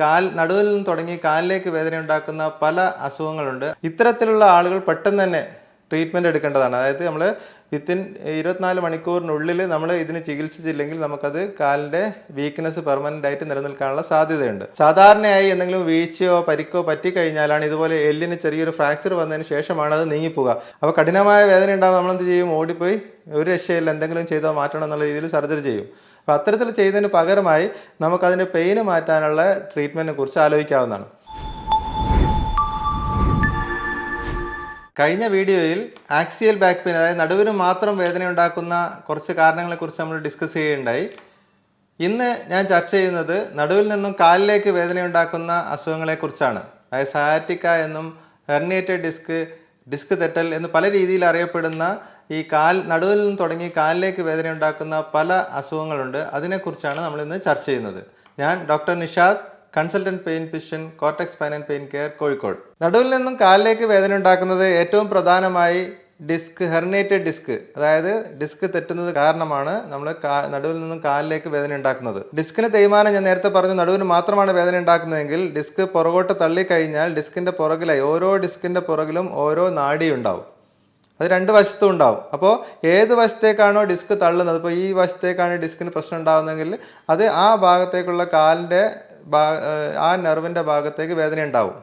കാൽ നടുവിൽ നിന്ന് തുടങ്ങി കാലിലേക്ക് വേദന ഉണ്ടാക്കുന്ന പല അസുഖങ്ങളുണ്ട്. ഇത്തരത്തിലുള്ള ആളുകൾ പെട്ടെന്ന് തന്നെ ട്രീറ്റ്മെന്റ് എടുക്കേണ്ടതാണ്. അതായത് നമ്മൾ വിത്തിൻ ഇരുപത്തിനാല് മണിക്കൂറിനുള്ളിൽ നമ്മൾ ഇതിന് ചികിത്സിച്ചില്ലെങ്കിൽ നമുക്കത് കാലിന്റെ വീക്ക്നെസ് പെർമനന്റ് ആയിട്ട് നിലനിൽക്കാനുള്ള സാധ്യതയുണ്ട്. സാധാരണയായി എന്തെങ്കിലും വീഴ്ചയോ പരിക്കോ പറ്റിക്കഴിഞ്ഞാലാണ് ഇതുപോലെ എല്ലിന് ചെറിയൊരു ഫ്രാക്ചർ വന്നതിന് ശേഷമാണ് അത് നീങ്ങിപ്പോവുക. അപ്പോൾ കഠിനമായ വേദന ഉണ്ടാകുമ്പോൾ നമ്മളെന്ത് ചെയ്യും? ഓടിപ്പോയി ഒരു രക്ഷയില്ല. എന്തെങ്കിലും ചെയ്തോ മാറ്റണം എന്നുള്ള രീതിയിൽ സർജറി ചെയ്യും. അപ്പോൾ അത്തരത്തിൽ ചെയ്യുന്നതിന് പകരമായി നമുക്കതിന്റെ പെയിന് മാറ്റാനുള്ള ട്രീറ്റ്മെന്റിനെ കുറിച്ച് ആലോചിക്കാവുന്നതാണ്. കഴിഞ്ഞ വീഡിയോയിൽ ആക്സിയൽ ബാക്ക് പെയിൻ അതായത് നടുവിന് മാത്രം വേദന ഉണ്ടാക്കുന്ന കുറച്ച് കാരണങ്ങളെക്കുറിച്ച് നമ്മൾ ഡിസ്കസ് ചെയ്യുകയുണ്ടായി. ഇന്ന് ഞാൻ ചർച്ച ചെയ്യുന്നത് നടുവിൽ നിന്നും കാലിലേക്ക് വേദന ഉണ്ടാക്കുന്ന അസുഖങ്ങളെക്കുറിച്ചാണ് അതായത് സയാറ്റിക്ക എന്നും ഹെർണിയേറ്റഡ് ഡിസ്ക് ഡിസ്ക് തെറ്റൽ എന്ന് പല രീതിയിൽ അറിയപ്പെടുന്ന ഈ കാൽ നടുവിൽ നിന്നും തുടങ്ങി കാലിലേക്ക് വേദന ഉണ്ടാക്കുന്ന പല അസുഖങ്ങളുണ്ട്. അതിനെക്കുറിച്ചാണ് നമ്മൾ ഇന്ന് ചർച്ച ചെയ്യുന്നത്. ഞാൻ doctor Nishad consultant pain physician cortex spine and pain care Kozhikode. നടുവിൽ നിന്നും കാലിലേക്ക് വേദന ഉണ്ടാക്കുന്നത് ഏറ്റവും പ്രധാനമായി ഡിസ്ക് ഹെർണേറ്റഡ് ഡിസ്ക്. അതായത് ഡിസ്ക് തെറ്റുന്നത് കാരണമാണ് നമ്മൾ നടുവിൽ നിന്നും കാലിലേക്ക് വേദന ഉണ്ടാക്കുന്നത്. ഡിസ്കിന് തേയ്മാനം ഞാൻ നേരത്തെ പറഞ്ഞു നടുവിന് മാത്രമാണ് വേദന ഉണ്ടാക്കുന്നതെങ്കിൽ ഡിസ്ക് പുറകോട്ട് തള്ളിക്കഴിഞ്ഞാൽ ഡിസ്കിന്റെ പുറകിലായി ഓരോ ഡിസ്കിന്റെ പുറകിലും ഓരോ നാഡി ഉണ്ടാവും. അത് രണ്ട് വശത്തും ഉണ്ടാവും. അപ്പോൾ ഏത് വശത്തേക്കാണോ ഡിസ്ക് തള്ളുന്നത് ഇപ്പോൾ ഈ വശത്തേക്കാണ് ഡിസ്കിന് പ്രശ്നം ഉണ്ടാകുന്നതെങ്കിൽ അത് ആ ഭാഗത്തേക്കുള്ള കാലിന്റെ ആ നെർവിന്റെ ഭാഗത്തേക്ക് വേദന ഉണ്ടാവും.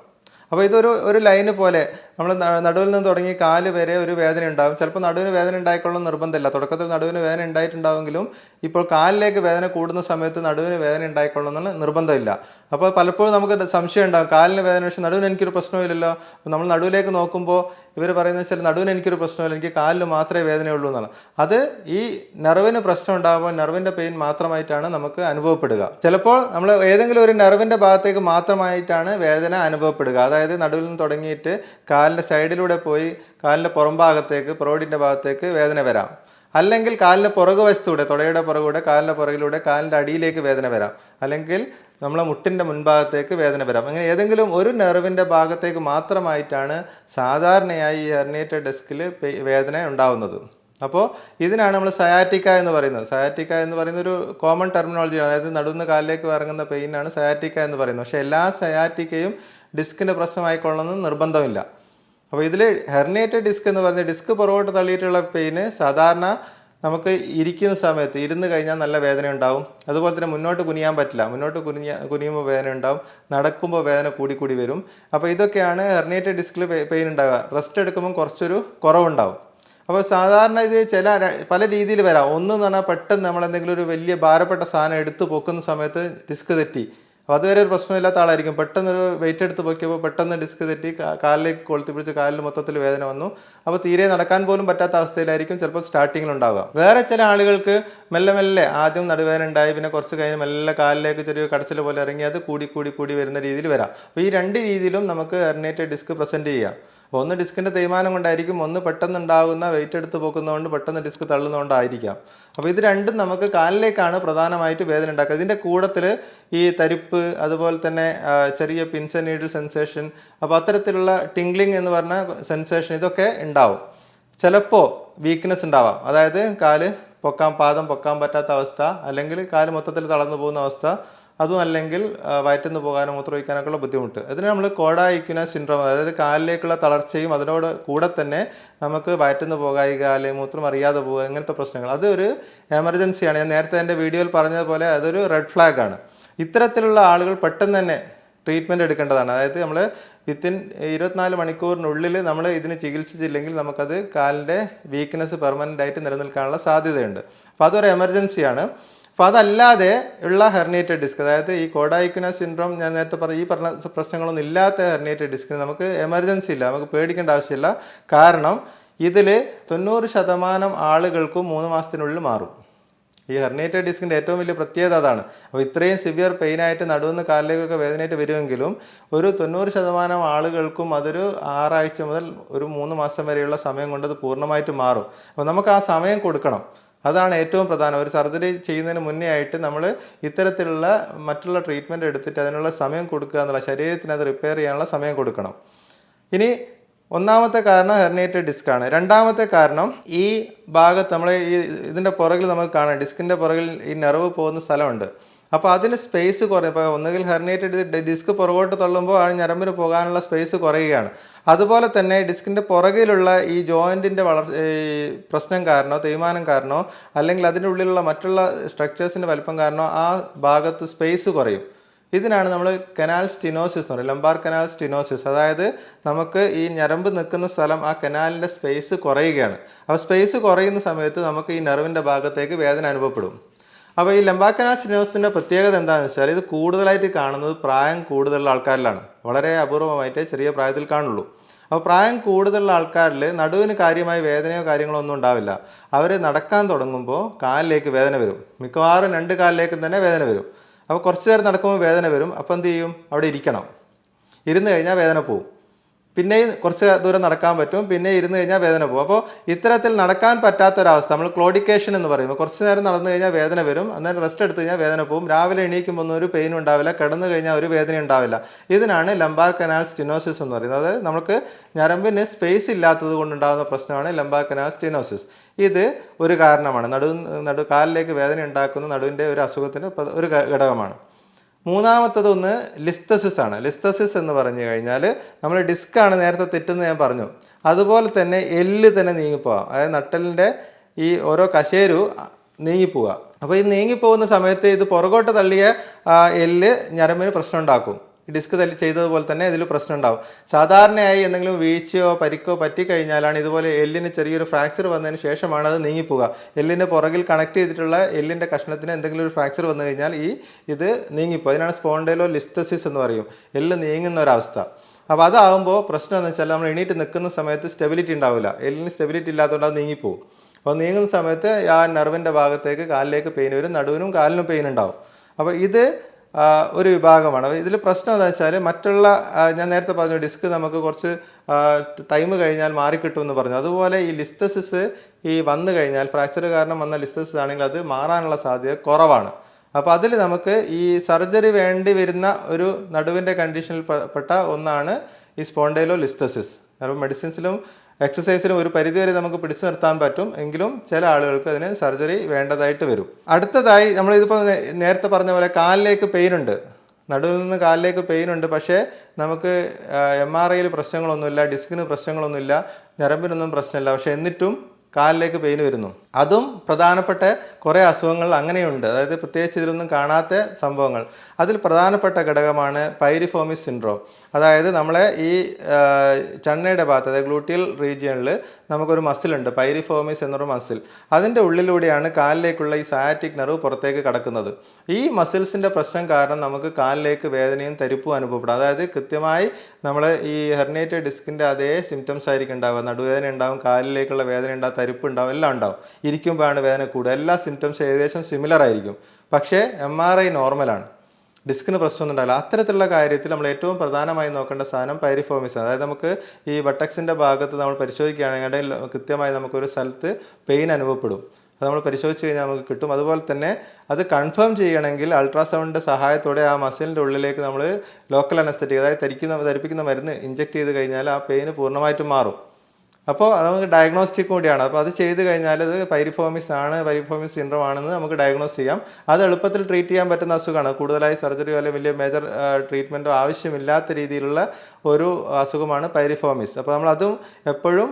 അപ്പോൾ ഇതൊരു ഒരു ലൈന് പോലെ നമ്മൾ നടുവിൽ നിന്ന് തുടങ്ങി കാൽ വരെ ഒരു വേദന ഉണ്ടാവും. ചിലപ്പോൾ നടുവിന് വേദന ഉണ്ടായിക്കൊള്ളും നിർബന്ധമില്ല. തുടക്കത്തിൽ നടുവിന് വേദന ഉണ്ടായിട്ടുണ്ടാവുമെങ്കിലും ഇപ്പോൾ കാലിലേക്ക് വേദന കൂടുന്ന സമയത്ത് നടുവിന് വേദന ഉണ്ടായിക്കൊള്ളുന്ന നിർബന്ധമില്ല. അപ്പോൾ പലപ്പോഴും നമുക്ക് സംശയം ഉണ്ടാകും. കാലിന് വേദന പക്ഷേ നടുവിന് എനിക്കൊരു പ്രശ്നമില്ലല്ലോ. നമ്മൾ നടുവിലേക്ക് നോക്കുമ്പോൾ ഇവർ പറയുന്നത് വെച്ചാൽ നടുവിന് എനിക്കൊരു പ്രശ്നമില്ല എനിക്ക് കാലിന് മാത്രമേ വേദനയുള്ളൂ എന്നാണ്. അത് ഈ നെർവിന് പ്രശ്നം ഉണ്ടാകുമ്പോൾ നെർവിന്റെ പെയിൻ മാത്രമായിട്ടാണ് നമുക്ക് അനുഭവപ്പെടുക. ചിലപ്പോൾ നമ്മൾ ഏതെങ്കിലും ഒരു നെർവിന്റെ ഭാഗത്തേക്ക് മാത്രമായിട്ടാണ് വേദന അനുഭവപ്പെടുക. അതായത് നടുവിൽ നിന്ന് തുടങ്ങിയിട്ട് കാലിന്റെ സൈഡിലൂടെ പോയി കാലിന്റെ പുറംഭാഗത്തേക്ക് പ്രോഡിന്റെ ഭാഗത്തേക്ക് വേദന വരാം. അല്ലെങ്കിൽ കാലിന്റെ പുറകു വശത്തൂടെ തുടയുടെ പുറകൂടെ കാലിന്റെ പുറകിലൂടെ കാലിന്റെ അടിയിലേക്ക് വേദന വരാം. അല്ലെങ്കിൽ നമ്മളെ മുട്ടിന്റെ മുൻഭാഗത്തേക്ക് വേദന വരാം. അങ്ങനെ ഏതെങ്കിലും ഒരു നെർവിന്റെ ഭാഗത്തേക്ക് മാത്രമായിട്ടാണ് സാധാരണയായി ഈ ഹെർണിയേറ്റഡ് ഡെസ്കിൽ വേദന ഉണ്ടാവുന്നത്. അപ്പോൾ ഇതിനാണ് നമ്മൾ സയാറ്റിക്ക എന്ന് പറയുന്നത്. സയാറ്റിക്ക എന്ന് പറയുന്ന ഒരു കോമൺ ടെർമിനോളജിയാണ് അതായത് നടുന്ന കാലിലേക്ക് ഇറങ്ങുന്ന പെയിനാണ് സയാറ്റിക്ക എന്ന് പറയുന്നത്. പക്ഷേ എല്ലാ സയാറ്റിക്കയും ഡിസ്കിന്റെ പ്രശ്നമായിക്കൊള്ളണമെന്ന് നിർബന്ധമില്ല. അപ്പോൾ ഇതിൽ ഹെർണിയേറ്റഡ് ഡിസ്ക് എന്ന് പറഞ്ഞ ഡിസ്ക് പുറകോട്ട് തള്ളിയിട്ടുള്ള പെയിന് സാധാരണ നമുക്ക് ഇരിക്കുന്ന സമയത്ത് ഇരുന്ന് കഴിഞ്ഞാൽ നല്ല വേദന ഉണ്ടാവും. അതുപോലെ തന്നെ മുന്നോട്ട് കുനിയാൻ പറ്റില്ല. മുന്നോട്ട് കുനിയ കുനിയുമ്പോൾ വേദന ഉണ്ടാവും. നടക്കുമ്പോൾ വേദന കൂടി കൂടി വരും. അപ്പോൾ ഇതൊക്കെയാണ് ഹെർണിയേറ്റഡ് ഡിസ്കിൽ പെയിൻ ഉണ്ടാവുക. റെസ്റ്റ് എടുക്കുമ്പോൾ കുറച്ചൊരു കുറവുണ്ടാവും. അപ്പോൾ സാധാരണ ഇത് ചില പല രീതിയിൽ വരാം. ഒന്ന് എന്ന് പറഞ്ഞാൽ പെട്ടെന്ന് നമ്മൾ എന്തെങ്കിലും ഒരു വലിയ ഭാരപ്പെട്ട സാധനം എടുത്ത് പൊക്കുന്ന സമയത്ത് ഡിസ്ക് തെറ്റി. അപ്പോൾ അതുവരെ ഒരു പ്രശ്നമില്ലാത്ത ആളായിരിക്കും. പെട്ടെന്നൊരു വെയിറ്റ് എടുത്ത് പൊക്കിയപ്പോൾ പെട്ടെന്ന് ഡിസ്ക് തെറ്റി കാലിലേക്ക് കൊളുത്തി പിടിച്ച് കാലിൽ മൊത്തത്തിൽ വേദന വന്നു. അപ്പോൾ തീരെ നടക്കാൻ പോലും പറ്റാത്ത അവസ്ഥയിലായിരിക്കും ചിലപ്പോൾ സ്റ്റാർട്ടിങ്ങിൽ ഉണ്ടാവുക വേറെ ചില ആളുകൾക്ക് മെല്ലെ മെല്ലെ ആദ്യം നടുവേദന ഉണ്ടായി പിന്നെ കുറച്ച് കഴിഞ്ഞ് മെല്ലെ കാലിലേക്ക് ചെറിയ കടച്ചിൽ പോലെ ഇറങ്ങി അത് കൂടി കൂടി കൂടി വരുന്ന രീതിയിൽ വരാം. അപ്പോൾ ഈ രണ്ട് രീതിയിലും നമുക്ക് എറിനേറ്റഡ് ഡിസ്ക് പ്രസന്റ് ചെയ്യാം അപ്പോൾ ഒന്ന് ഡിസ്കിന്റെ തേയ്മാനം കൊണ്ടായിരിക്കും ഒന്ന് പെട്ടെന്നുണ്ടാകുന്ന വെയിറ്റ് എടുത്ത് പോക്കുന്നതുകൊണ്ട് പെട്ടെന്ന് ഡിസ്ക് തള്ളുന്നതുകൊണ്ടായിരിക്കാം. അപ്പോൾ ഇത് രണ്ടും നമുക്ക് കാലിലേക്കാണ് പ്രധാനമായിട്ട് വേദന ഉണ്ടാക്കുക ഇതിന്റെ കൂടത്തിൽ ഈ തരിപ്പ് അതുപോലെ തന്നെ ചെറിയ പിൻസ് നീഡിൽ സെൻസേഷൻ അപ്പോൾ അത്തരത്തിലുള്ള ടിംഗ്ലിംഗ് എന്ന് പറഞ്ഞ സെൻസേഷൻ ഇതൊക്കെ ഉണ്ടാവും. ചിലപ്പോൾ വീക്ക്നെസ് ഉണ്ടാവാം. അതായത് കാൽ പൊക്കാൻ പാദം പൊക്കാൻ പറ്റാത്ത അവസ്ഥ അല്ലെങ്കിൽ കാൽ മൊത്തത്തിൽ തളർന്നു പോകുന്ന അവസ്ഥ അതും അല്ലെങ്കിൽ വയറ്റുനിന്ന് പോകാനോ മൂത്രമൊഴിക്കാനൊക്കെയുള്ള ബുദ്ധിമുട്ട്. അതിന് നമ്മൾ കോഡായിക്കുന്ന സിൻഡ്രോം അതായത് കാലിലേക്കുള്ള തളർച്ചയും അതിനോട് കൂടെ തന്നെ നമുക്ക് വയറ്റുനിന്ന് പോകായിക അല്ലെങ്കിൽ മൂത്രം അറിയാതെ പോകുക ഇങ്ങനത്തെ പ്രശ്നങ്ങൾ. അതൊരു എമർജൻസിയാണ് ഞാൻ നേരത്തെ എന്റെ വീഡിയോയിൽ പറഞ്ഞതുപോലെ അതൊരു റെഡ് ഫ്ലാഗ് ആണ്. ഇത്തരത്തിലുള്ള ആളുകൾ പെട്ടെന്ന് തന്നെ ട്രീറ്റ്മെന്റ് എടുക്കേണ്ടതാണ്. അതായത് നമ്മൾ വിത്തിൻ ഇരുപത്തിനാല് മണിക്കൂറിനുള്ളിൽ നമ്മൾ ഇതിന് ചികിത്സിച്ചില്ലെങ്കിൽ നമുക്കത് കാലിന്റെ വീക്ക്നെസ് പെർമനന്റ് ആയിട്ട് നിലനിൽക്കാനുള്ള സാധ്യതയുണ്ട്. അപ്പോൾ അതൊരു എമർജൻസിയാണ് അപ്പോൾ അതല്ലാതെ ഉള്ള ഹെർണിയേറ്റഡ് ഡിസ്ക് അതായത് ഈ കോഡായിക്കുന സിൻഡ്രോം ഞാൻ നേരത്തെ പറഞ്ഞ ഈ പറഞ്ഞ പ്രശ്നങ്ങളൊന്നും ഇല്ലാത്ത ഹെർണിയേറ്റഡ് ഡിസ്ക് നമുക്ക് എമർജൻസി ഇല്ല നമുക്ക് പേടിക്കേണ്ട ആവശ്യമില്ല. കാരണം ഇതിൽ തൊണ്ണൂറ് ശതമാനം ആളുകൾക്കും മൂന്ന് മാസത്തിനുള്ളിൽ മാറും. ഈ ഹെർണിയേറ്റഡ് ഡിസ്കിന്റെ ഏറ്റവും വലിയ പ്രത്യേകത അതാണ്. അപ്പോൾ ഇത്രയും സിവിയർ പെയിനായിട്ട് നടുവെന്ന് കാലിലേക്കൊക്കെ വേദനയായിട്ട് വരുമെങ്കിലും ഒരു തൊണ്ണൂറ് ശതമാനം ആളുകൾക്കും അതൊരു ആറാഴ്ച മുതൽ ഒരു മൂന്ന് മാസം വരെയുള്ള സമയം കൊണ്ട് അത് പൂർണമായിട്ട് മാറും. അപ്പോൾ നമുക്ക് ആ സമയം കൊടുക്കണം. അതാണ് ഏറ്റവും പ്രധാനം. ഒരു സർജറി ചെയ്യുന്നതിന് മുന്നേ ആയിട്ട് നമ്മൾ ഇത്തരത്തിലുള്ള മറ്റുള്ള ട്രീറ്റ്മെന്റ് എടുത്തിട്ട് അതിനുള്ള സമയം കൊടുക്കുക എന്നുള്ള ശരീരത്തിന് അത് റിപ്പയർ ചെയ്യാനുള്ള സമയം കൊടുക്കണം. ഇനി ഒന്നാമത്തെ കാരണം ഹെർണിയേറ്റഡ് ഡിസ്ക് ആണ്. രണ്ടാമത്തെ കാരണം ഈ ഭാഗത്ത് നമ്മൾ ഈ ഇതിന്റെ പുറകിൽ നമുക്ക് കാണാം. ഡിസ്കിന്റെ പുറകിൽ ഈ നെർവ് പോകുന്ന സ്ഥലമുണ്ട്. അപ്പോൾ അതിന് സ്പേസ് കുറയും. ഇപ്പോൾ ഒന്നുകിൽ ഹെർണിയേറ്റഡ് ഡിസ്ക് പുറകോട്ട് തള്ളുമ്പോൾ ആ ഞരമ്പിന് പോകാനുള്ള സ്പേസ് കുറയുകയാണ്. അതുപോലെ തന്നെ ഡിസ്കിന്റെ പുറകിലുള്ള ഈ ജോയിന്റിന്റെ വളർ പ്രശ്നം കാരണോ തേയ്മാനം കാരണോ അല്ലെങ്കിൽ അതിന്റെ ഉള്ളിലുള്ള മറ്റുള്ള സ്ട്രക്ചേഴ്സിന്റെ വലിപ്പം കാരണോ ആ ഭാഗത്ത് സ്പേസ് കുറയും. ഇതിനാണ് നമ്മൾ കനാൽ സ്റ്റിനോസിസ് എന്ന് പറയുന്നത് ലംബാർ കനാൽ സ്റ്റിനോസിസ് അതായത് നമുക്ക് ഈ ഞരമ്പ് നിൽക്കുന്ന സ്ഥലം ആ കനാലിന്റെ സ്പേസ് കുറയുകയാണ്. അപ്പോൾ സ്പേസ് കുറയുന്ന സമയത്ത് നമുക്ക് ഈ നെർവിന്റെ ഭാഗത്തേക്ക് വേദന അനുഭവപ്പെടും. അപ്പോൾ ഈ ലംബാക്കനാൽ സിനിമസിന്റെ പ്രത്യേകത എന്താണെന്ന് വെച്ചാൽ ഇത് കൂടുതലായിട്ട് കാണുന്നത് പ്രായം കൂടുതലുള്ള ആൾക്കാരിലാണ്. വളരെ അപൂർവമായിട്ടേ ചെറിയ പ്രായത്തിൽ കാണുള്ളൂ. അപ്പോൾ പ്രായം കൂടുതലുള്ള ആൾക്കാരിൽ നടുവിന് കാര്യമായ വേദനയോ കാര്യങ്ങളോ ഒന്നും ഉണ്ടാവില്ല. അവർ നടക്കാൻ തുടങ്ങുമ്പോൾ കാലിലേക്ക് വേദന വരും. മിക്കവാറും രണ്ട് കാലിലേക്കും തന്നെ വേദന വരും. അപ്പോൾ കുറച്ച് നേരം നടക്കുമ്പോൾ വേദന വരും. അപ്പോൾ എന്ത് ചെയ്യും? അവിടെ ഇരിക്കണം. ഇരുന്ന് കഴിഞ്ഞാൽ വേദന പോവും. പിന്നെയും കുറച്ച് ദൂരം നടക്കാൻ പറ്റും പിന്നെ ഇരുന്ന് കഴിഞ്ഞാൽ വേദന പോകും. അപ്പോൾ ഇത്തരത്തിൽ നടക്കാൻ പറ്റാത്തൊരവസ്ഥ നമ്മൾ ക്ലോഡിക്കേഷൻ എന്ന് പറയുമ്പോൾ കുറച്ച് നേരം നടന്നു കഴിഞ്ഞാൽ വേദന വരും അന്നേരം റെസ്റ്റ് എടുത്തു കഴിഞ്ഞാൽ വേദന പോകും. രാവിലെ എണീക്കുമ്പോൾ ഒന്നും ഒരു പെയിൻ ഉണ്ടാവില്ല കിടന്നു കഴിഞ്ഞാൽ ഒരു വേദന ഉണ്ടാവില്ല. ഇതിനാണ് ലംബാർ കനാൽ സ്റ്റിനോസിസ് എന്ന് പറയുന്നത്. അതായത് നമുക്ക് ഞരമ്പിന് സ്പേസ് ഇല്ലാത്തത് കൊണ്ടുണ്ടാകുന്ന പ്രശ്നമാണ് ലംബാർ കനാൽ സ്റ്റിനോസിസ് ഇത് ഒരു കാരണമാണ്. നടു നടു കാലിലേക്ക് വേദന ഉണ്ടാക്കുന്ന നടുവിന്റെ ഒരു അസുഖത്തിന്റെ ഒരു ഘടകമാണ്. മൂന്നാമത്തത് ഒന്ന് ലിസ്തസിസ് ആണ്. ലിസ്തസിസ് എന്ന് പറഞ്ഞു കഴിഞ്ഞാൽ നമ്മൾ ഡിസ്ക്കാണ് നേരത്തെ തെറ്റെന്ന് ഞാൻ പറഞ്ഞു. അതുപോലെ തന്നെ എല്ല് തന്നെ നീങ്ങിപ്പോവാം. അതായത് നട്ടലിന്റെ ഈ ഓരോ കശേരു നീങ്ങിപ്പോവുക അപ്പോൾ ഈ നീങ്ങിപ്പോകുന്ന സമയത്ത് ഇത് പുറകോട്ട് തള്ളിയ എല്ല് ഞരമ്പിന് പ്രശ്നം ഉണ്ടാക്കും. ഡിസ്ക് തല്ലി ചെയ്തതുപോലെ തന്നെ ഇതിൽ പ്രശ്നം ഉണ്ടാവും. സാധാരണയായി എന്തെങ്കിലും വീഴ്ചയോ പരിക്കോ പറ്റിക്കഴിഞ്ഞാലാണ് ഇതുപോലെ എല്ലിന് ചെറിയൊരു ഫ്രാക്ചർ വന്നതിന് ശേഷമാണ് അത് നീങ്ങിപ്പോവുക. എല്ലിന്റെ പുറകിൽ കണക്ട് ചെയ്തിട്ടുള്ള എല്ലിന്റെ കഷ്ണത്തിന് എന്തെങ്കിലും ഒരു ഫ്രാക്ചർ വന്നു കഴിഞ്ഞാൽ ഈ ഇത് നീങ്ങിപ്പോകും അതിനാണ് സ്പോണ്ടേലോ ലിസ്തസിസ് എന്ന് പറയും. എല്ല് നീങ്ങുന്ന ഒരവസ്ഥ അപ്പോൾ അതാകുമ്പോൾ പ്രശ്നം എന്ന് വെച്ചാൽ നമ്മൾ എണീറ്റ് നിൽക്കുന്ന സമയത്ത് സ്റ്റെബിലിറ്റി ഉണ്ടാവില്ല. എല്ലിന് സ്റ്റെബിലിറ്റി ഇല്ലാത്തതുകൊണ്ട് അത് നീങ്ങിപ്പോവും. അപ്പോൾ നീങ്ങുന്ന സമയത്ത് ആ നെർവിന്റെ ഭാഗത്തേക്ക് കാലിലേക്ക് പെയിൻ വരും നടുവിനും കാലിനും പെയിൻ ഉണ്ടാവും. അപ്പോൾ ഇത് ഒരു വിഭാഗമാണ്. ഇതിൽ പ്രശ്നം എന്താ വെച്ചാൽ മറ്റുള്ള ഞാൻ നേരത്തെ പറഞ്ഞു ഡിസ്ക് നമുക്ക് കുറച്ച് ടൈം കഴിഞ്ഞാൽ മാറിക്കിട്ടും എന്ന് പറഞ്ഞു. അതുപോലെ ഈ ലിസ്തസിസ് ഈ വന്നു കഴിഞ്ഞാൽ ഫ്രാക്ചർ കാരണം വന്ന ലിസ്തസിസ് ആണെങ്കിൽ അത് മാറാനുള്ള സാധ്യത കുറവാണ്. അപ്പോൾ അതിൽ നമുക്ക് ഈ സർജറി വേണ്ടി വരുന്ന ഒരു നടുവിന്റെ കണ്ടീഷനിൽ പെട്ട ഒന്നാണ് ഈ സ്പോണ്ടൈലോ ലിസ്തസിസ്. അപ്പോൾ മെഡിസിൻസിലും എക്സസൈസിലും ഒരു പരിധിവരെ നമുക്ക് പിടിച്ചു നിർത്താൻ പറ്റും. എങ്കിലും ചില ആളുകൾക്ക് അതിന് സർജറി വേണ്ടതായിട്ട് വരും. അടുത്തതായി നമ്മൾ ഇതിപ്പോൾ നേരത്തെ പറഞ്ഞ പോലെ കാലിലേക്ക് പെയിൻ ഉണ്ട്. നടുവിൽ നിന്ന് കാലിലേക്ക് പെയിൻ ഉണ്ട്. പക്ഷേ നമുക്ക് എം ആർ ഐയിൽ പ്രശ്നങ്ങളൊന്നുമില്ല ഡിസ്കിന് പ്രശ്നങ്ങളൊന്നുമില്ല ഞരമ്പിനൊന്നും പ്രശ്നമില്ല. പക്ഷേ എന്നിട്ടും കാലിലേക്ക് പെയിൻ വരുന്നു. അതും പ്രധാനപ്പെട്ട കുറേ അസുഖങ്ങൾ അങ്ങനെയുണ്ട്. അതായത് പ്രത്യേകിച്ച് ഇതിലൊന്നും കാണാത്ത സംഭവങ്ങൾ. അതിൽ പ്രധാനപ്പെട്ട ഘടകമാണ് പൈരിഫോമിസ് സിൻഡ്രോം അതായത് നമ്മളെ ഈ ചണ്ണയുടെ ഭാഗത്ത് അതായത് ഗ്ലൂട്ടിയൽ റീജിയണിൽ നമുക്കൊരു മസിലുണ്ട് പൈരിഫോമിസ് എന്നൊരു മസിൽ അതിന്റെ ഉള്ളിലൂടെയാണ് കാലിലേക്കുള്ള ഈ സാറ്റിക് നെർവ് പുറത്തേക്ക് കടക്കുന്നത്. ഈ മസിൽസിന്റെ പ്രശ്നം കാരണം നമുക്ക് കാലിലേക്ക് വേദനയും തരിപ്പും അനുഭവപ്പെടും. അതായത് കൃത്യമായി നമ്മൾ ഈ ഹെർണേറ്റഡ് ഡിസ്കിന്റെ അതേ സിംറ്റംസ് ആയിരിക്കും ഉണ്ടാവുക. നടുവേദന ഉണ്ടാവും കാലിലേക്കുള്ള വേദന ഉണ്ടാവും തരിപ്പ് ഉണ്ടാവും എല്ലാം ഉണ്ടാവും. ഇരിക്കുമ്പോഴാണ് വേദന കൂടുക. എല്ലാ സിംറ്റംസും ഏകദേശം സിമിലർ ആയിരിക്കും. പക്ഷേ എം ആർ ഐ നോർമലാണ് ഡിസ്കിന് പ്രശ്നമൊന്നും ഉണ്ടാവില്ല അത്തരത്തിലുള്ള കാര്യത്തിൽ നമ്മൾ ഏറ്റവും പ്രധാനമായി നോക്കേണ്ട സാധനം പൈരിഫോമിസ് അതായത് നമുക്ക് ഈ ബട്ടക്സിന്റെ ഭാഗത്ത് നമ്മൾ പരിശോധിക്കുകയാണെങ്കിൽ കൃത്യമായി നമുക്കൊരു സ്ഥലത്ത് പെയിൻ അനുഭവപ്പെടും. അത് നമ്മൾ പരിശോധിച്ച് കഴിഞ്ഞാൽ നമുക്ക് കിട്ടും. അതുപോലെ തന്നെ അത് കൺഫേം ചെയ്യണമെങ്കിൽ അൾട്രാസൗണ്ടിന്റെ സഹായത്തോടെ ആ മസിലിന്റെ ഉള്ളിലേക്ക് നമ്മൾ ലോക്കൽ അനസ്തറ്റിക് അതായത് ധരിക്കുന്ന ധരിപ്പിക്കുന്ന മരുന്ന് ഇഞ്ചെക്ട് ചെയ്ത് കഴിഞ്ഞാൽ ആ പെയിന് പൂർണമായിട്ടും മാറും. അപ്പോൾ നമുക്ക് ഡയഗ്നോസ്റ്റിക് കൂടിയാണ്. അപ്പോൾ അത് ചെയ്ത് കഴിഞ്ഞാൽ അത് പൈരിഫോമിസ് ആണ് പൈരിഫോമിസ് സിൻഡ്രോം ആണെന്ന് നമുക്ക് ഡയഗ്നോസ് ചെയ്യാം. അത് എളുപ്പത്തിൽ ട്രീറ്റ് ചെയ്യാൻ പറ്റുന്ന അസുഖമാണ്. കൂടുതലായി സർജറിയോ അല്ലെങ്കിൽ വലിയ മേജർ ട്രീറ്റ്മെന്റോ ആവശ്യമില്ലാത്ത രീതിയിലുള്ള ഒരു അസുഖമാണ് പൈരിഫോമിസ് അപ്പോൾ നമ്മളതും എപ്പോഴും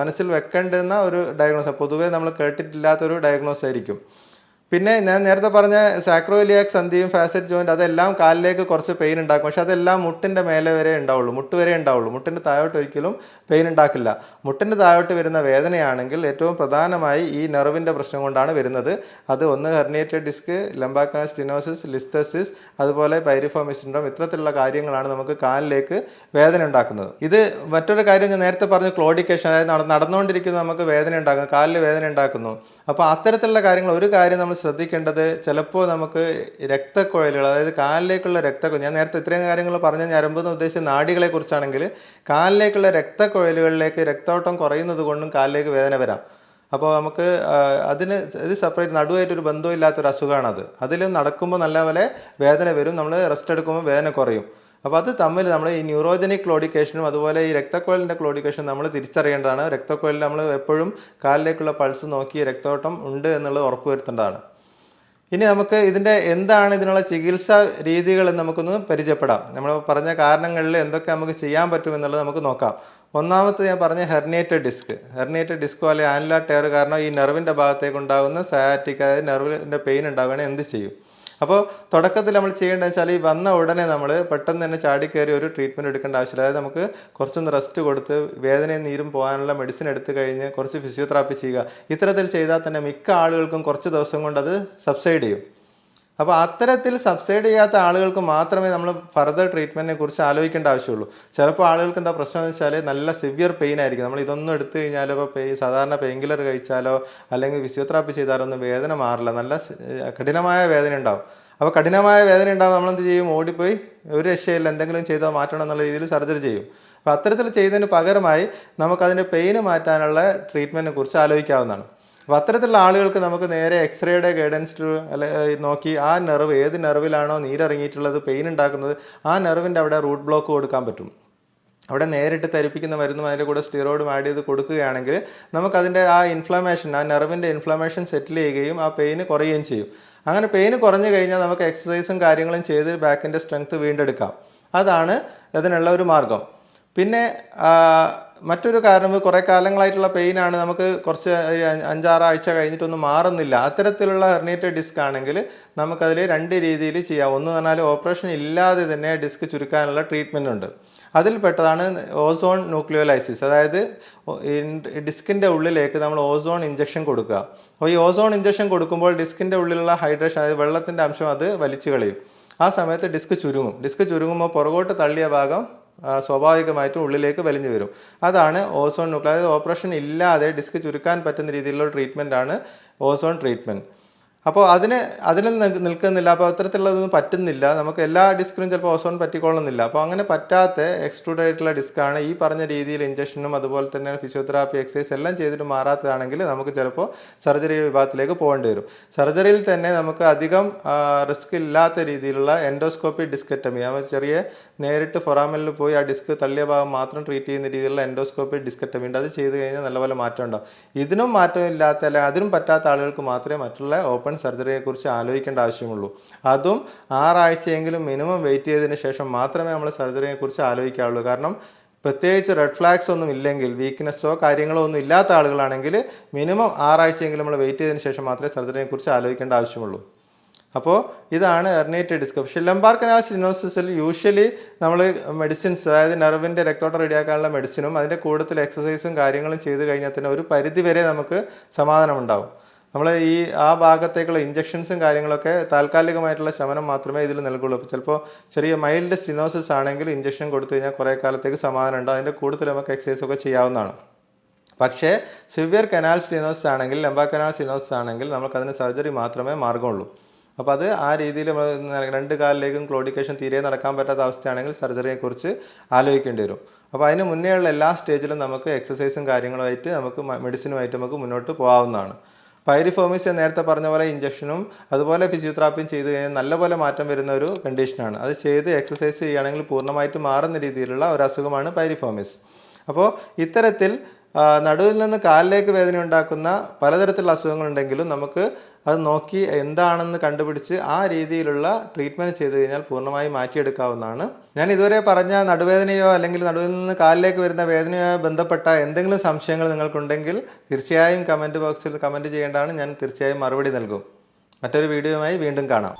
മനസ്സിൽ വെക്കേണ്ടുന്ന ഒരു ഡയഗ്നോസ് പൊതുവേ നമ്മൾ കേട്ടിട്ടില്ലാത്തൊരു ഡയഗ്നോസ് ആയിരിക്കും. പിന്നെ ഞാൻ നേരത്തെ പറഞ്ഞ സാക്രോലിയാക് സന്ധിയും ഫാസറ്റ് ജോയിന്റ് അതെല്ലാം കാലിലേക്ക് കുറച്ച് പെയിൻ ഉണ്ടാക്കും. പക്ഷെ അതെല്ലാം മുട്ടിന്റെ മേലെ വരെ ഉണ്ടാവുള്ളൂ. മുട്ട് വരെ ഉണ്ടാവുള്ളൂ. മുട്ടിന്റെ താഴോട്ട് ഒരിക്കലും പെയിൻ ഉണ്ടാക്കില്ല. മുട്ടിന്റെ താഴോട്ട് വരുന്ന വേദനയാണെങ്കിൽ ഏറ്റവും പ്രധാനമായി ഈ നെർവിന്റെ പ്രശ്നം കൊണ്ടാണ് വരുന്നത്. അത് ഒന്ന് herniated disc lumbar stenosis listhesis അതുപോലെ പൈരിഫോമിസ് സിൻഡ്രോം ഇത്തരത്തിലുള്ള കാര്യങ്ങളാണ് നമുക്ക് കാലിലേക്ക് വേദന ഉണ്ടാക്കുന്നത്. ഇത് മറ്റൊരു കാര്യം ഞാൻ നേരത്തെ പറഞ്ഞ ക്ലോഡിക്കേഷൻ അതായത് നട- നടന്നുകൊണ്ടിരിക്കുന്ന നമുക്ക് വേദന ഉണ്ടാക്കുന്നു കാലിൽ വേദന ഉണ്ടാക്കുന്നു. അപ്പോൾ അത്തരത്തിലുള്ള കാര്യങ്ങൾ ഒരു കാര്യം നമ്മൾ ശ്രദ്ധിക്കേണ്ടത് ചിലപ്പോൾ നമുക്ക് രക്തക്കുഴലുകൾ അതായത് കാലിലേക്കുള്ള രക്തക്കുഴൽ ഞാൻ നേരത്തെ ഇത്രയും കാര്യങ്ങൾ പറഞ്ഞ ഞരമ്പ് എന്ന് ഉദ്ദേശിച്ച നാടികളെ കുറിച്ചാണെങ്കിൽ കാലിലേക്കുള്ള രക്തക്കുഴലുകളിലേക്ക് രക്തോട്ടം കുറയുന്നത് കൊണ്ടും കാലിലേക്ക് വേദന വരാം. അപ്പോൾ നമുക്ക് അതിന് ഇത് സെപ്പറേറ്റ് നടുവായിട്ടൊരു ബന്ധമില്ലാത്തൊരു അസുഖമാണത്. അതിൽ നടക്കുമ്പോൾ നല്ലപോലെ വേദന വരും നമ്മൾ റെസ്റ്റ് എടുക്കുമ്പോൾ വേദന കുറയും. അപ്പോൾ അത് തമ്മിൽ നമ്മൾ ഈ ന്യൂറോജനിക് ക്ലോഡിക്കേഷനും അതുപോലെ ഈ രക്തക്കുഴലിന്റെ ക്ലോഡിക്കേഷൻ നമ്മൾ തിരിച്ചറിയേണ്ടതാണ്. രക്തക്കുഴലിൽ നമ്മൾ എപ്പോഴും കാലിലേക്കുള്ള പൾസ് നോക്കി രക്തോട്ടം ഉണ്ട് എന്നുള്ളത് ഉറപ്പുവരുത്തേണ്ടതാണ്. ഇനി നമുക്ക് ഇതിന്റെ എന്താണ് ഇതിനുള്ള ചികിത്സാ രീതികൾ എന്ന് നമുക്കൊന്ന് പരിചയപ്പെടാം. നമ്മൾ പറഞ്ഞ കാരണങ്ങളിൽ എന്തൊക്കെ നമുക്ക് ചെയ്യാൻ പറ്റുമെന്നുള്ളത് നമുക്ക് നോക്കാം. ഒന്നാമത്തെ ഞാൻ പറഞ്ഞ ഹെർണിയേറ്റഡ് ഡിസ്ക് ഹെർണിയേറ്റഡ് ഡിസ്കോ അല്ലെങ്കിൽ ആനുലാർ ടയർ കാരണം ഈ നെർവിന്റെ ഭാഗത്തേക്ക് ഉണ്ടാകുന്ന സയാറ്റിക് അതായത് നെർവിന്റെ പെയിൻ ഉണ്ടാവുകയാണെങ്കിൽ എന്ത് ചെയ്യും? അപ്പോൾ തുടക്കത്തിൽ നമ്മൾ ചെയ്യേണ്ടത് വെച്ചാൽ ഈ വന്ന ഉടനെ നമ്മൾ പെട്ടെന്ന് തന്നെ ചാടിക്കയറി കയറി ഒരു ട്രീറ്റ്മെന്റ് എടുക്കേണ്ട ആവശ്യമില്ല. അതായത് നമുക്ക് കുറച്ചൊന്ന് റെസ്റ്റ് കൊടുത്ത് വേദനയും നീരും പോകാനുള്ള മെഡിസിൻ എടുത്ത് കഴിഞ്ഞ് കുറച്ച് ഫിസിയോതെറാപ്പി ചെയ്യുക. ഇത്തരത്തിൽ ചെയ്താൽ തന്നെ മിക്ക ആളുകൾക്കും കുറച്ച് ദിവസം കൊണ്ട് അത് സബ്സൈഡ് ചെയ്യും. അപ്പോൾ അത്തരത്തിൽ സബ്സൈഡ് ചെയ്യാത്ത ആളുകൾക്ക് മാത്രമേ നമ്മൾ ഫർദർ ട്രീറ്റ്മെന്റിനെ കുറിച്ച് ആലോചിക്കേണ്ട ആവശ്യമുള്ളൂ. ചിലപ്പോൾ ആളുകൾക്ക് എന്താ പ്രശ്നം എന്ന് വെച്ചാൽ നല്ല സിവിയർ പെയിൻ ആയിരിക്കും. നമ്മൾ ഇതൊന്നും എടുത്തു കഴിഞ്ഞാലോ ഇപ്പോൾ പെയിൻ സാധാരണ പെയിൻ കില്ലർ കഴിച്ചാലോ അല്ലെങ്കിൽ ഫിസിയോതെറാപ്പി ചെയ്താലോ ഒന്നും വേദന മാറില്ല. നല്ല കഠിനമായ വേദന ഉണ്ടാവും. അപ്പോൾ കഠിനമായ വേദന ഉണ്ടാവും നമ്മൾ എന്ത് ചെയ്യും? ഓടിപ്പോയി ഒരു രക്ഷയില്ല. എന്തെങ്കിലും ചെയ്താൽ മാറ്റണം എന്നുള്ള രീതിയിൽ സർജറി ചെയ്യും. അപ്പോൾ അത്തരത്തിൽ ചെയ്തതിന് പകരമായി നമുക്കതിന്റെ പെയിന് മാറ്റാനുള്ള ട്രീറ്റ്മെന്റിനെ കുറിച്ച് ആലോചിക്കാവുന്നതാണ്. അപ്പോൾ അത്തരത്തിലുള്ള ആളുകൾക്ക് നമുക്ക് നേരെ എക്സ്റേയുടെ ഗൈഡൻസ് അല്ലെ നോക്കി ആ നെർവ് ഏത് നെർവിലാണോ നീരിറങ്ങിയിട്ടുള്ളത് പെയിൻ ഉണ്ടാക്കുന്നത് ആ നെർവിന്റെ അവിടെ റൂട്ട് ബ്ലോക്ക് കൊടുക്കാൻ പറ്റും. അവിടെ നേരിട്ട് തരിപ്പിക്കുന്ന മരുന്നും അതിന്റെ കൂടെ സ്റ്റിറോയിഡും ആഡ് ചെയ്ത് കൊടുക്കുകയാണെങ്കിൽ നമുക്കതിന്റെ ആ ഇൻഫ്ലമേഷൻ ആ നെർവിന്റെ ഇൻഫ്ലമേഷൻ സെറ്റിൽ ചെയ്യുകയും ആ പെയിന് കുറയുകയും ചെയ്യും. അങ്ങനെ പെയിന് കുറഞ്ഞു കഴിഞ്ഞാൽ നമുക്ക് എക്സസൈസും കാര്യങ്ങളും ചെയ്ത് ബാക്കിന്റെ സ്ട്രെങ്ത് വീണ്ടെടുക്കാം. അതാണ് അതിനുള്ള ഒരു മാർഗം. പിന്നെ മറ്റൊരു കാരണം കുറേ കാലങ്ങളായിട്ടുള്ള പെയിനാണ് നമുക്ക് കുറച്ച് അഞ്ചാറ് ആഴ്ച കഴിഞ്ഞിട്ടൊന്നും മാറുന്നില്ല. അത്തരത്തിലുള്ള ഹെർണിയേറ്റഡ് ഡിസ്ക് ആണെങ്കിൽ നമുക്കതിൽ രണ്ട് രീതിയിൽ ചെയ്യാം. ഒന്ന് പറഞ്ഞാൽ ഓപ്പറേഷൻ ഇല്ലാതെ തന്നെ ഡിസ്ക് ചുരുക്കാനുള്ള ട്രീറ്റ്മെന്റ് ഉണ്ട്. അതിൽപ്പെട്ടതാണ് ഓസോൺ ന്യൂക്ലിയോലൈസിസ് അതായത് ഡിസ്കിന്റെ ഉള്ളിലേക്ക് നമ്മൾ ഓസോൺ ഇഞ്ചക്ഷൻ കൊടുക്കുക. അപ്പോൾ ഈ ഓസോൺ ഇഞ്ചക്ഷൻ കൊടുക്കുമ്പോൾ ഡിസ്കിന്റെ ഉള്ളിലുള്ള ഹൈഡ്രേഷൻ അതായത് വെള്ളത്തിന്റെ അംശം അത് വലിച്ചു കളയും. ആ സമയത്ത് ഡിസ്ക് ചുരുങ്ങും. ഡിസ്ക് ചുരുങ്ങുമ്പോൾ പുറകോട്ട് തള്ളിയ ഭാഗം സ്വാഭാവികമായിട്ടും ഉള്ളിലേക്ക് വലിഞ്ഞു വരും. അതാണ് ഓസോൺ ന്യൂക്ലിയർ. അതായത് ഓപ്പറേഷൻ ഇല്ലാതെ ഡിസ്ക് ചുരുക്കാൻ പറ്റുന്ന രീതിയിലുള്ള ട്രീറ്റ്മെന്റാണ് ഓസോൺ ട്രീറ്റ്മെന്റ് അപ്പോൾ അതിന് അതിന് നിൽക്കുന്നില്ല. അപ്പോൾ അത്തരത്തിലുള്ളതൊന്നും പറ്റുന്നില്ല. നമുക്ക് എല്ലാ ഡിസ്കിനും ചിലപ്പോൾ ഓസോൺ പറ്റിക്കൊള്ളുന്നില്ല അപ്പോൾ അങ്ങനെ പറ്റാത്ത എക്സ്ട്രൂഡ് ആയിട്ടുള്ള ഡിസ്ക്കാണ് ഈ പറഞ്ഞ രീതിയിൽ ഇഞ്ചക്ഷനും അതുപോലെ തന്നെ ഫിസിയോതെറാപ്പി എക്സസൈസ് എല്ലാം ചെയ്തിട്ട് മാറാത്തതാണെങ്കിൽ നമുക്ക് ചിലപ്പോൾ സർജറി വിഭാഗത്തിലേക്ക് പോകേണ്ടി വരും. സർജറിയിൽ തന്നെ നമുക്ക് അധികം റിസ്ക് ഇല്ലാത്ത രീതിയിലുള്ള എൻഡോസ്കോപ്പി ഡിസ്കറ്റമി ചെറിയ നേരിട്ട് ഫൊറാമലിൽ പോയി ആ ഡിസ്ക് തള്ളിയ ഭാഗം മാത്രം ട്രീറ്റ് ചെയ്യുന്ന രീതിയിലുള്ള എൻഡോസ്കോപ്പി ഡിസ്കറ്റമി ഉണ്ട്. അത് ചെയ്ത് കഴിഞ്ഞാൽ നല്ലപോലെ മാറ്റം ഉണ്ടാവും. ഇതിനും മാറ്റമില്ലാത്ത അല്ലെങ്കിൽ അതിനും പറ്റാത്ത ആളുകൾക്ക് മാത്രമേ മറ്റുള്ള ഓപ്പൺ സർജറിയെ കുറിച്ച് ആലോചിക്കേണ്ട ആവശ്യമുള്ളൂ. അതും ആറാഴ്ചയെങ്കിലും മിനിമം വെയിറ്റ് ചെയ്തതിന് ശേഷം മാത്രമേ നമ്മൾ സർജറിയെക്കുറിച്ച് ആലോചിക്കാവുള്ളൂ കാരണം പ്രത്യേകിച്ച് റെഡ് ഫ്ലാഗ്സ് ഒന്നും ഇല്ലെങ്കിൽ വീക്ക്നെസ്സോ കാര്യങ്ങളോ ഒന്നും ഇല്ലാത്ത ആളുകളാണെങ്കിൽ മിനിമം ആറാഴ്ചയെങ്കിലും നമ്മൾ വെയിറ്റ് ചെയ്തതിന് ശേഷം മാത്രമേ സർജറിയെക്കുറിച്ച് ആലോചിക്കേണ്ട ആവശ്യമുള്ളൂ. അപ്പോൾ ഇതാണ് എർണേറ്റഡ് ഡിസ്ക് പക്ഷേ ലംബാർ കനാൽ സിനോസിസിൽ യൂഷ്വലി നമ്മൾ മെഡിസിൻസ് അതായത് നെർവിന്റെ രക്തോട്ടം റെഡിയാക്കാനുള്ള മെഡിസിനും അതിന്റെ കൂടുതൽ എക്സസൈസും കാര്യങ്ങളും ചെയ്ത് കഴിഞ്ഞാൽ തന്നെ ഒരു പരിധി വരെ നമുക്ക് സമാധാനം ഉണ്ടാവും നമ്മൾ ഈ ആ ഭാഗത്തേക്കുള്ള ഇഞ്ചക്ഷൻസും കാര്യങ്ങളൊക്കെ താൽക്കാലികമായിട്ടുള്ള ശമനം മാത്രമേ ഇതിൽ അപ്പോൾ ചിലപ്പോൾ ചെറിയ മൈൽഡ് സ്റ്റിനോസിസ് ആണെങ്കിൽ ഇഞ്ചക്ഷൻ കൊടുത്തു കഴിഞ്ഞാൽ കുറേ കാലത്തേക്ക് സമാധാനം ഉണ്ട്. അതിന്റെ കൂടുതൽ നമുക്ക് എക്സസൈസ് ഒക്കെ ചെയ്യാവുന്നതാണ്. പക്ഷേ സിവിയർ കനാൽ സ്റ്റിനോസിസ് ആണെങ്കിൽ ലംബാ കനാൽ സ്റ്റിനോസിസ് ആണെങ്കിൽ നമുക്കതിന് സർജറി മാത്രമേ മാർഗമുള്ളൂ അപ്പോൾ അത് ആ രീതിയിൽ രണ്ട് കാലിലേക്കും ക്ലോഡിക്കേഷൻ തീരെ നടക്കാൻ പറ്റാത്ത അവസ്ഥയാണെങ്കിൽ സർജറിയെക്കുറിച്ച് ആലോചിക്കേണ്ടി വരും. അപ്പോൾ അതിന് മുന്നേയുള്ള എല്ലാ സ്റ്റേജിലും നമുക്ക് എക്സസൈസും കാര്യങ്ങളുമായിട്ട് നമുക്ക് മെഡിസിനുമായിട്ട് നമുക്ക് മുന്നോട്ട് പോകാവുന്നതാണ്. പൈരിഫോമിസ് നേരത്തെ പറഞ്ഞ പോലെ ഇഞ്ചക്ഷനും അതുപോലെ ഫിസിയോതെറാപ്പിയും ചെയ്ത് കഴിഞ്ഞാൽ നല്ലപോലെ മാറ്റം വരുന്ന ഒരു കണ്ടീഷനാണ് അത് ചെയ്ത് എക്സസൈസ് ചെയ്യുകയാണെങ്കിൽ പൂർണമായിട്ട് മാറുന്ന രീതിയിലുള്ള ഒരു അസുഖമാണ് പൈരിഫോമിസ്. അപ്പോൾ ഇത്തരത്തിൽ നടുവിൽ നിന്ന് കാലിലേക്ക് വേദന ഉണ്ടാക്കുന്ന പലതരത്തിലുള്ള അസുഖങ്ങളുണ്ടെങ്കിലും നമുക്ക് അത് നോക്കി എന്താണെന്ന് കണ്ടുപിടിച്ച് ആ രീതിയിലുള്ള ട്രീറ്റ്മെന്റ് ചെയ്ത് കഴിഞ്ഞാൽ പൂർണമായി മാറ്റിയെടുക്കാവുന്നതാണ്. ഞാൻ ഇതുവരെ പറഞ്ഞ നടുവേദനയോ അല്ലെങ്കിൽ നടുവിൽ നിന്ന് കാലിലേക്ക് വരുന്ന വേദനയോ ബന്ധപ്പെട്ട എന്തെങ്കിലും സംശയങ്ങൾ നിങ്ങൾക്കുണ്ടെങ്കിൽ തീർച്ചയായും കമന്റ് ബോക്സിൽ കമന്റ് ചെയ്യേണ്ടതാണ്. ഞാൻ തീർച്ചയായും മറുപടി നൽകും. മറ്റൊരു വീഡിയോയുമായി വീണ്ടും കാണാം.